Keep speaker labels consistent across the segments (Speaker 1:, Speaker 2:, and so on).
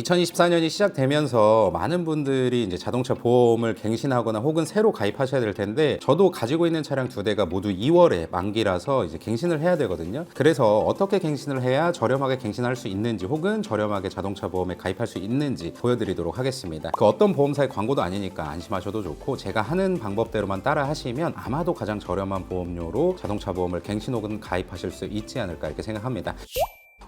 Speaker 1: 2024년이 시작되면서 많은 분들이 이제 자동차 보험을 갱신하거나 혹은 새로 가입하셔야 될 텐데 저도 가지고 있는 차량 두 대가 모두 2월에 만기라서 이제 갱신을 해야 되거든요. 그래서 어떻게 갱신을 해야 저렴하게 갱신할 수 있는지 혹은 저렴하게 자동차 보험에 가입할 수 있는지 보여드리도록 하겠습니다. 그 어떤 보험사의 광고도 아니니까 안심하셔도 좋고 제가 하는 방법대로만 따라 하시면 아마도 가장 저렴한 보험료로 자동차 보험을 갱신 혹은 가입하실 수 있지 않을까 이렇게 생각합니다.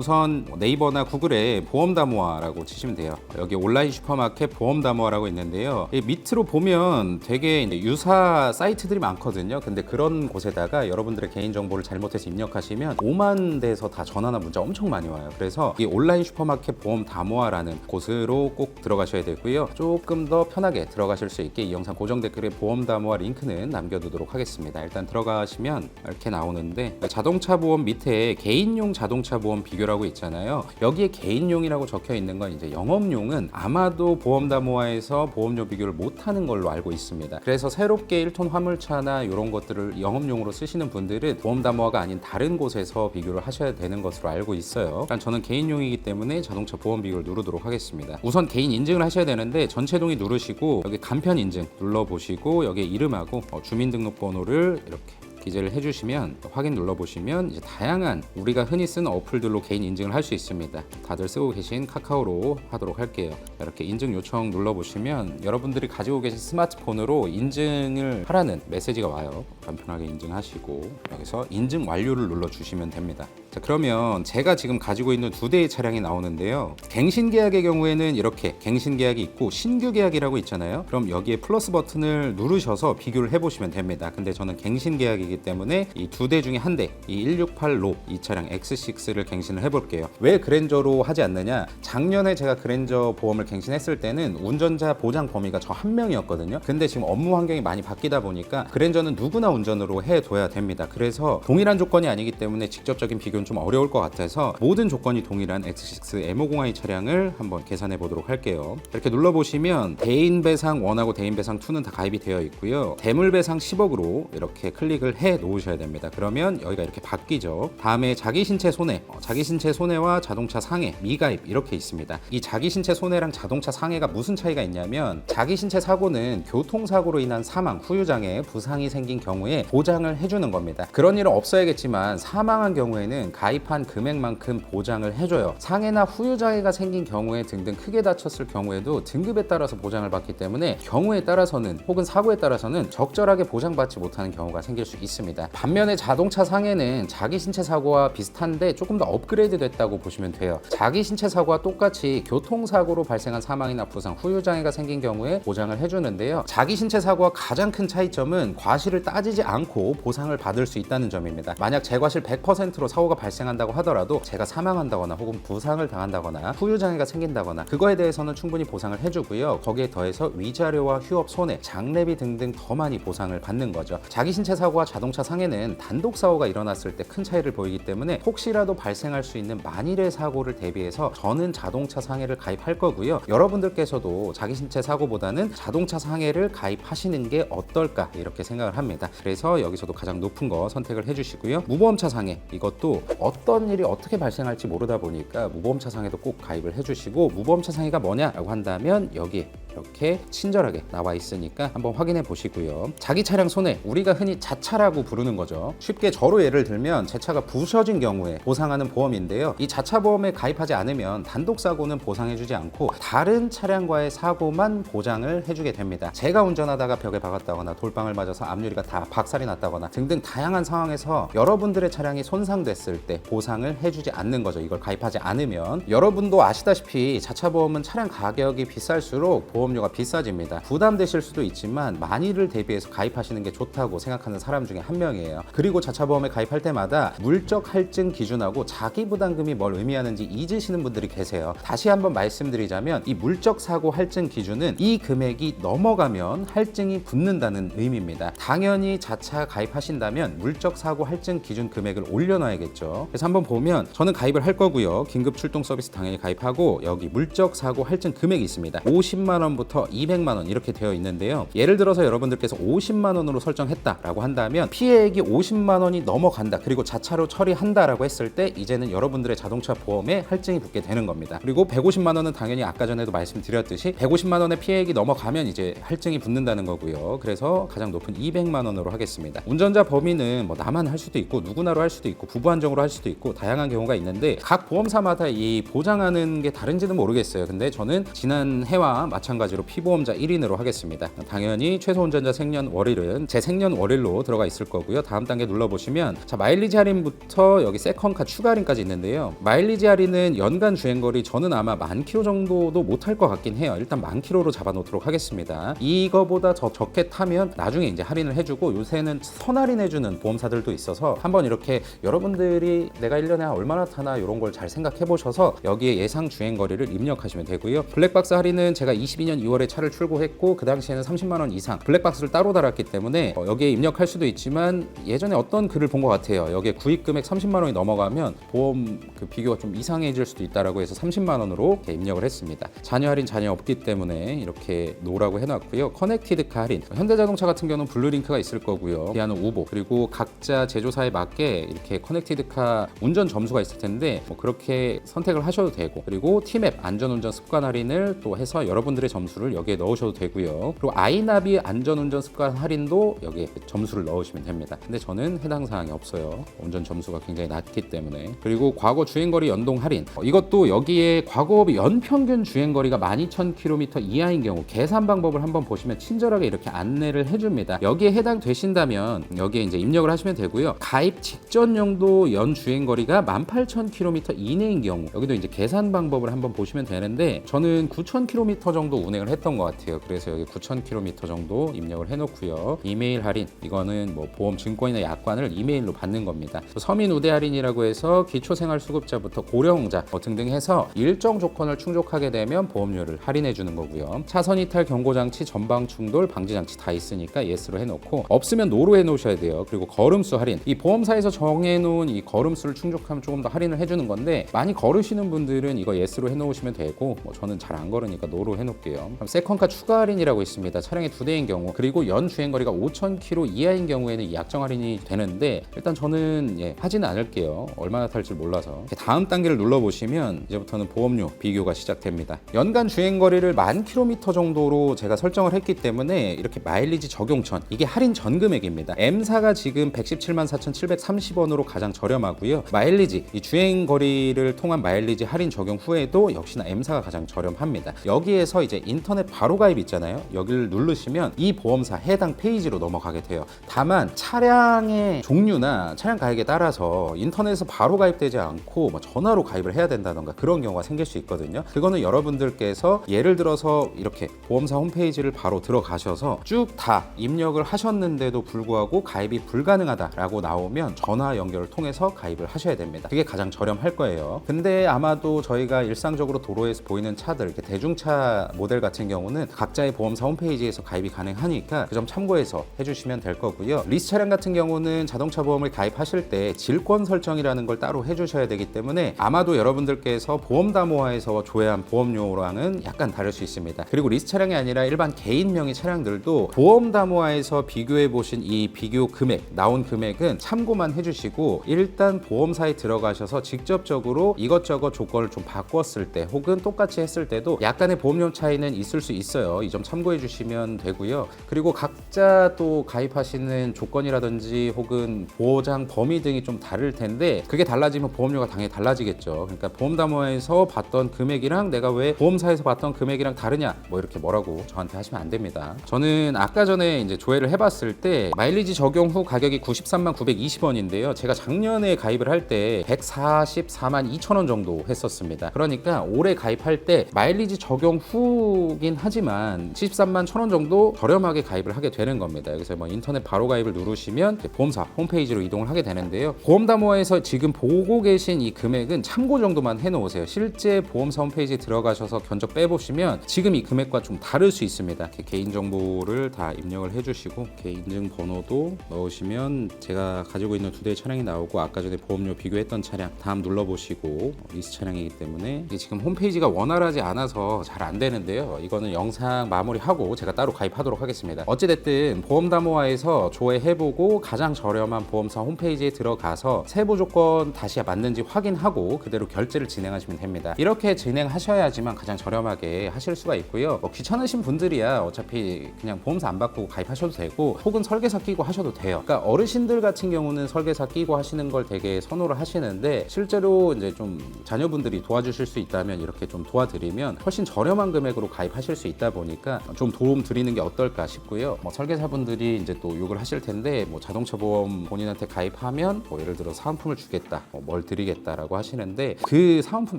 Speaker 1: 우선 네이버나 구글에 보험 다모아라고 치시면 돼요. 여기 온라인 슈퍼마켓 보험 다모아라고 있는데요. 이 밑으로 보면 되게 유사 사이트들이 많거든요. 근데 그런 곳에다가 여러분들의 개인 정보를 잘못해서 입력하시면 5만 대에서 다 전화나 문자 엄청 많이 와요. 그래서 이 온라인 슈퍼마켓 보험 다모아라는 곳으로 꼭 들어가셔야 되고요. 조금 더 편하게 들어가실 수 있게 이 영상 고정 댓글에 보험 다모아 링크는 남겨두도록 하겠습니다. 일단 들어가시면 이렇게 나오는데 자동차 보험 밑에 개인용 자동차 보험 비교 라고 있잖아요. 여기에 개인용이라고 적혀 있는 건 이제 영업용은 아마도 보험다모아에서 보험료 비교를 못하는 걸로 알고 있습니다. 그래서 새롭게 1톤 화물차나 이런 것들을 영업용으로 쓰시는 분들은 보험다모아가 아닌 다른 곳에서 비교를 하셔야 되는 것으로 알고 있어요. 일단 저는 개인용이기 때문에 자동차 보험 비교를 누르도록 하겠습니다. 우선 개인 인증을 하셔야 되는데 전체 동의 누르시고 여기 간편 인증 눌러 보시고 여기 이름하고 어, 주민등록번호를 이렇게 기재를 해주시면 확인 눌러보시면 이제 다양한 우리가 흔히 쓰는 어플들로 개인 인증을 할 수 있습니다. 다들 쓰고 계신 카카오로 하도록 할게요. 이렇게 인증 요청 눌러보시면 여러분들이 가지고 계신 스마트폰으로 인증을 하라는 메시지가 와요. 간편하게 인증하시고 여기서 인증 완료를 눌러주시면 됩니다. 자 그러면 제가 지금 가지고 있는 두 대의 차량이 나오는데요. 갱신 계약의 경우에는 이렇게 갱신 계약이 있고 신규 계약이라고 있잖아요. 그럼 여기에 플러스 버튼을 누르셔서 비교를 해보시면 됩니다. 근데 저는 갱신 계약이기 때문에 이 두 대 중에 한 대, 이 168로 이 차량 X6를 갱신을 해볼게요. 왜 그랜저로 하지 않느냐? 작년에 제가 그랜저 보험을 갱신했을 때는 운전자 보장 범위가 저 한 명이었거든요. 근데 지금 업무 환경이 많이 바뀌다 보니까 그랜저는 누구나 운전으로 해둬야 됩니다. 그래서 동일한 조건이 아니기 때문에 직접적인 비교 는좀 어려울 것 같아서 모든 조건이 동일한 X6 M502 차량을 한번 계산해 보도록 할게요. 이렇게 눌러보시면 대인 배상 1하고 대인 배상 2는 다 가입이 되어 있고요. 대물 배상 10억으로 이렇게 클릭을 해 놓으셔야 됩니다. 그러면 여기가 이렇게 바뀌죠. 다음에 자기 신체 손해, 어, 자기 신체 손해와 자동차 상해, 미가입 이렇게 있습니다. 이 자기 신체 손해랑 자동차 상해가 무슨 차이가 있냐면 자기 신체 사고는 교통사고로 인한 사망, 후유장애, 부상이 생긴 경우에 보장을 해주는 겁니다. 그런 일은 없어야겠지만 사망한 경우에는 가입한 금액만큼 보장을 해줘요. 상해나 후유장애가 생긴 경우에 등등 크게 다쳤을 경우에도 등급에 따라서 보장을 받기 때문에 경우에 따라서는 혹은 사고에 따라서는 적절하게 보장받지 못하는 경우가 생길 수 있습니다. 반면에 자동차 상해는 자기 신체 사고와 비슷한데 조금 더 업그레이드 됐다고 보시면 돼요. 자기 신체 사고와 똑같이 교통사고로 발생한 사망이나 부상, 후유장애가 생긴 경우에 보장을 해주는데요. 자기 신체 사고와 가장 큰 차이점은 과실을 따지지 않고 보상을 받을 수 있다는 점입니다. 만약 제 과실 100%로 사고가 발생한다고 하더라도 제가 사망한다거나 혹은 부상을 당한다거나 후유장애가 생긴다거나 그거에 대해서는 충분히 보상을 해주고요. 거기에 더해서 위자료와 휴업 손해, 장례비 등등 더 많이 보상을 받는 거죠. 자기 신체 사고와 자동차 상해는 단독 사고가 일어났을 때 큰 차이를 보이기 때문에 혹시라도 발생할 수 있는 만일의 사고를 대비해서 저는 자동차 상해를 가입할 거고요. 여러분들께서도 자기 신체 사고보다는 자동차 상해를 가입하시는 게 어떨까 이렇게 생각을 합니다. 그래서 여기서도 가장 높은 거 선택을 해주시고요. 무보험차 상해 이것도 어떤 일이 어떻게 발생할지 모르다 보니까 무보험차 상해도 꼭 가입을 해주시고 무보험차 상해가 뭐냐라고 한다면 여기에 이렇게 친절하게 나와 있으니까 한번 확인해 보시고요. 자기 차량 손해 우리가 흔히 자차라고 부르는 거죠. 쉽게 저로 예를 들면 제 차가 부셔진 경우에 보상하는 보험인데요. 이 자차 보험에 가입하지 않으면 단독 사고는 보상해 주지 않고 다른 차량과의 사고만 보장을 해주게 됩니다. 제가 운전하다가 벽에 박았다거나 돌방을 맞아서 앞유리가 다 박살이 났다거나 등등 다양한 상황에서 여러분들의 차량이 손상됐을 때 보상을 해주지 않는 거죠. 이걸 가입하지 않으면 여러분도 아시다시피 자차 보험은 차량 가격이 비쌀수록 보험료가 비싸집니다. 부담되실 수도 있지만 만일을 대비해서 가입하시는 게 좋다고 생각하는 사람 중에 한 명이에요. 그리고 자차 보험에 가입할 때마다 물적 할증 기준하고 자기 부담금이 뭘 의미하는지 잊으시는 분들이 계세요. 다시 한번 말씀드리자면 이 물적 사고 할증 기준은 이 금액이 넘어가면 할증이 붙는다는 의미입니다. 당연히 자차 가입하신다면 물적 사고 할증 기준 금액을 올려놔야겠죠. 그래서 한번 보면 저는 가입을 할 거고요. 긴급 출동 서비스 당연히 가입하고 여기 물적 사고 할증 금액이 있습니다. 50만 원 부터 200만 원 이렇게 되어 있는데요. 예를 들어서 여러분들께서 50만 원으로 설정했다라고 한다면 피해액이 50만 원이 넘어간다. 그리고 자차로 처리한다라고 했을 때 이제는 여러분들의 자동차 보험에 할증이 붙게 되는 겁니다. 그리고 150만 원은 당연히 아까 전에도 말씀드렸듯이 150만 원의 피해액이 넘어가면 이제 할증이 붙는다는 거고요. 그래서 가장 높은 200만 원으로 하겠습니다. 운전자 범위는 뭐 나만 할 수도 있고 누구나로 할 수도 있고 부부 한정으로 할 수도 있고 다양한 경우가 있는데 각 보험사마다 이 보장하는 게 다른지는 모르겠어요. 근데 저는 지난 해와 마찬가지로 피보험자 1인으로 하겠습니다. 당연히 최소 운전자 생년월일은 제 생년월일로 들어가 있을 거고요. 다음 단계 눌러보시면 자 마일리지 할인부터 여기 세컨카 추가 할인까지 있는데요. 마일리지 할인은 연간 주행거리 저는 아마 만 킬로 정도도 못할 것 같긴 해요. 일단 만 킬로로 잡아놓도록 하겠습니다. 이거보다 더 적게 타면 나중에 이제 할인을 해주고 요새는 선 할인해주는 보험사들도 있어서 한번 이렇게 여러분들이 내가 1년에 얼마나 타나 이런 걸 잘 생각해 보셔서 여기에 예상 주행 거리를 입력하시면 되고요. 블랙박스 할인은 제가 22년 2월에 차를 출고했고 그 당시에는 30만 원 이상 블랙박스를 따로 달았기 때문에 어, 여기에 입력할 수도 있지만 예전에 어떤 글을 본 것 같아요. 여기에 구입 금액 30만 원이 넘어가면 보험 그 비교가 좀 이상해질 수도 있다라고 해서 30만 원으로 입력을 했습니다. 자녀 할인 자녀 없기 때문에 이렇게 노라고 해놨고요. 커넥티드 카 할인 현대자동차 같은 경우는 블루링크가 있을 거고요. 기아는 우보 그리고 각자 제조사에 맞게 이렇게 커넥티드 카 운전 점수가 있을 텐데 뭐 그렇게 선택을 하셔도 되고 그리고 티맵 안전운전 습관 할인을 또 해서 여러분들의 점 수를 여기에 넣으셔도 되고요. 그리고 아이나비 안전운전 습관 할인도 여기에 점수를 넣으시면 됩니다. 근데 저는 해당 사항이 없어요. 운전 점수가 굉장히 낮기 때문에 그리고 과거 주행거리 연동 할인 어, 이것도 여기에 과거 연평균 주행거리가 12,000km 이하인 경우 계산 방법을 한번 보시면 친절하게 이렇게 안내를 해줍니다. 여기에 해당되신다면 여기에 이제 입력을 하시면 되고요. 가입 직전 용도 연 주행거리가 18,000km 이내인 경우 여기도 이제 계산 방법을 한번 보시면 되는데 저는 9,000km 정도 운행을 했던 것 같아요. 그래서 여기 9,000km 정도 입력을 해놓고요. 이메일 할인 이거는 뭐 보험 증권이나 약관을 이메일로 받는 겁니다. 서민 우대 할인이라고 해서 기초생활수급자부터 고령자 뭐 등등 해서 일정 조건을 충족하게 되면 보험료를 할인해 주는 거고요. 차선 이탈 경고 장치, 전방 충돌 방지 장치 다 있으니까 예스로 해놓고 없으면 노로 해놓으셔야 돼요. 그리고 걸음수 할인 이 보험사에서 정해놓은 이 걸음수를 충족하면 조금 더 할인을 해주는 건데 많이 걸으시는 분들은 이거 예스로 해놓으시면 되고 뭐 저는 잘 안 걸으니까 노로 해놓을게요. 그럼 세컨카 추가 할인이라고 있습니다. 차량이 두 대인 경우 그리고 연 주행 거리가 5,000km 이하인 경우에는 이 약정 할인이 되는데 일단 저는 예, 하지는 않을게요. 얼마나 탈지 몰라서 다음 단계를 눌러 보시면 이제부터는 보험료 비교가 시작됩니다. 연간 주행 거리를 만 킬로미터 정도로 제가 설정을 했기 때문에 이렇게 마일리지 적용천 이게 할인 전 금액입니다. M사가 지금 117만 4,730원으로 가장 저렴하고요. 마일리지 이 주행 거리를 통한 마일리지 할인 적용 후에도 역시나 M사가 가장 저렴합니다. 여기에서 이제 인터넷 바로 가입 있잖아요. 여기를 누르시면 이 보험사 해당 페이지로 넘어가게 돼요. 다만 차량의 종류나 차량 가격에 따라서 인터넷에서 바로 가입되지 않고 뭐 전화로 가입을 해야 된다던가 그런 경우가 생길 수 있거든요. 그거는 여러분들께서 예를 들어서 이렇게 보험사 홈페이지를 바로 들어가셔서 쭉 다 입력을 하셨는데도 불구하고 가입이 불가능하다라고 나오면 전화 연결을 통해서 가입을 하셔야 됩니다. 그게 가장 저렴할 거예요. 근데 아마도 저희가 일상적으로 도로에서 보이는 차들, 이렇게 대중차 모델 같은 경우는 각자의 보험사 홈페이지에서 가입이 가능하니까 그 점 참고해서 해주시면 될 거고요. 리스 차량 같은 경우는 자동차 보험을 가입하실 때 질권 설정이라는 걸 따로 해주셔야 되기 때문에 아마도 여러분들께서 보험 담보화에서 조회한 보험료랑은 약간 다를 수 있습니다. 그리고 리스 차량이 아니라 일반 개인 명의 차량들도 보험 담보화에서 비교해 보신 이 비교 금액 나온 금액은 참고만 해주시고 일단 보험사에 들어가셔서 직접적으로 이것저것 조건을 좀 바꿨을 때 혹은 똑같이 했을 때도 약간의 보험료 차이 는 있을 수 있어요. 이 점 참고해 주시면 되고요. 그리고 각자 또 가입하시는 조건이라든지 혹은 보장 범위 등이 좀 다를 텐데 그게 달라지면 보험료가 당연히 달라지겠죠. 그러니까 보험 담화에서 봤던 금액이랑 내가 왜 보험사에서 봤던 금액이랑 다르냐 뭐 이렇게 뭐라고 저한테 하시면 안 됩니다. 저는 아까 전에 이제 조회를 해봤을 때 마일리지 적용 후 가격이 93만 920원인데요. 제가 작년에 가입을 할 때 144만 2천 원 정도 했었습니다. 그러니까 올해 가입할 때 마일리지 적용 후긴 하지만 73만 1천 원 정도 저렴하게 가입을 하게 되는 겁니다. 여기서 뭐 인터넷 바로 가입을 누르시면 보험사 홈페이지로 이동을 하게 되는데요. 보험담호에서 지금 보고 계신 이 금액은 참고 정도만 해놓으세요. 실제 보험사 홈페이지에 들어가셔서 견적 빼보시면 지금 이 금액과 좀 다를 수 있습니다. 개인정보를 다 입력을 해주시고 개인증 번호도 넣으시면 제가 가지고 있는 두 대의 차량이 나오고 아까 전에 보험료 비교했던 차량 다음 눌러보시고 리스 차량이기 때문에 지금 홈페이지가 원활하지 않아서 잘 안 되는데요. 있는데요. 이거는 영상 마무리하고 제가 따로 가입하도록 하겠습니다. 어찌됐든 보험담호화에서 조회해보고 가장 저렴한 보험사 홈페이지에 들어가서 세부 조건 다시 맞는지 확인하고 그대로 결제를 진행하시면 됩니다. 이렇게 진행하셔야지만 가장 저렴하게 하실 수가 있고요. 뭐 귀찮으신 분들이야 어차피 그냥 보험사 안 받고 가입하셔도 되고 혹은 설계사 끼고 하셔도 돼요. 그러니까 어르신들 같은 경우는 설계사 끼고 하시는 걸 되게 선호를 하시는데 실제로 이제 좀 자녀분들이 도와주실 수 있다면 이렇게 좀 도와드리면 훨씬 저렴한 금액으로 가입하실 수 있다 보니까 좀 도움 드리는 게 어떨까 싶고요. 뭐 설계사분들이 이제 또 욕을 하실 텐데 뭐 자동차 보험 본인한테 가입하면 뭐 예를 들어 사은품을 주겠다, 뭐뭘 드리겠다라고 하시는데 그 사은품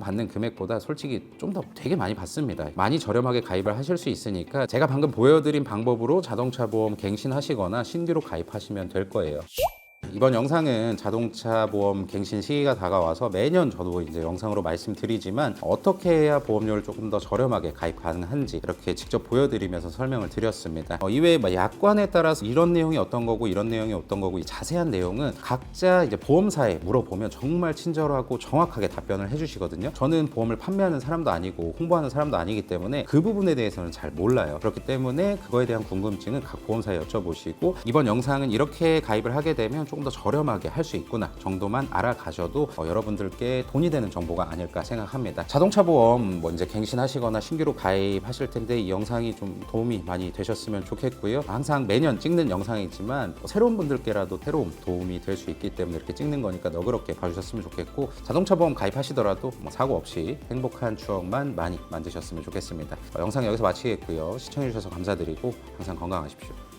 Speaker 1: 받는 금액보다 솔직히 좀 더 되게 많이 받습니다. 많이 저렴하게 가입을 하실 수 있으니까 제가 방금 보여드린 방법으로 자동차 보험 갱신하시거나 신규로 가입하시면 될 거예요. 이번 영상은 자동차 보험 갱신 시기가 다가와서 매년 저도 이제 영상으로 말씀드리지만 어떻게 해야 보험료를 조금 더 저렴하게 가입 가능한지 이렇게 직접 보여드리면서 설명을 드렸습니다. 어, 이외에 뭐 약관에 따라서 이런 내용이 어떤 거고 이런 내용이 어떤 거고 이 자세한 내용은 각자 이제 보험사에 물어보면 정말 친절하고 정확하게 답변을 해주시거든요. 저는 보험을 판매하는 사람도 아니고 홍보하는 사람도 아니기 때문에 그 부분에 대해서는 잘 몰라요. 그렇기 때문에 그거에 대한 궁금증은 각 보험사에 여쭤보시고 이번 영상은 이렇게 가입을 하게 되면 조금 더 저렴하게 할 수 있구나 정도만 알아가셔도 어, 여러분들께 돈이 되는 정보가 아닐까 생각합니다. 자동차 보험 뭐 이제 갱신하시거나 신규로 가입하실 텐데 이 영상이 좀 도움이 많이 되셨으면 좋겠고요. 항상 매년 찍는 영상이지만 뭐 새로운 분들께라도 새로운 도움이 될 수 있기 때문에 이렇게 찍는 거니까 너그럽게 봐주셨으면 좋겠고 자동차 보험 가입하시더라도 뭐 사고 없이 행복한 추억만 많이 만드셨으면 좋겠습니다. 어, 영상 여기서 마치겠고요. 시청해주셔서 감사드리고 항상 건강하십시오.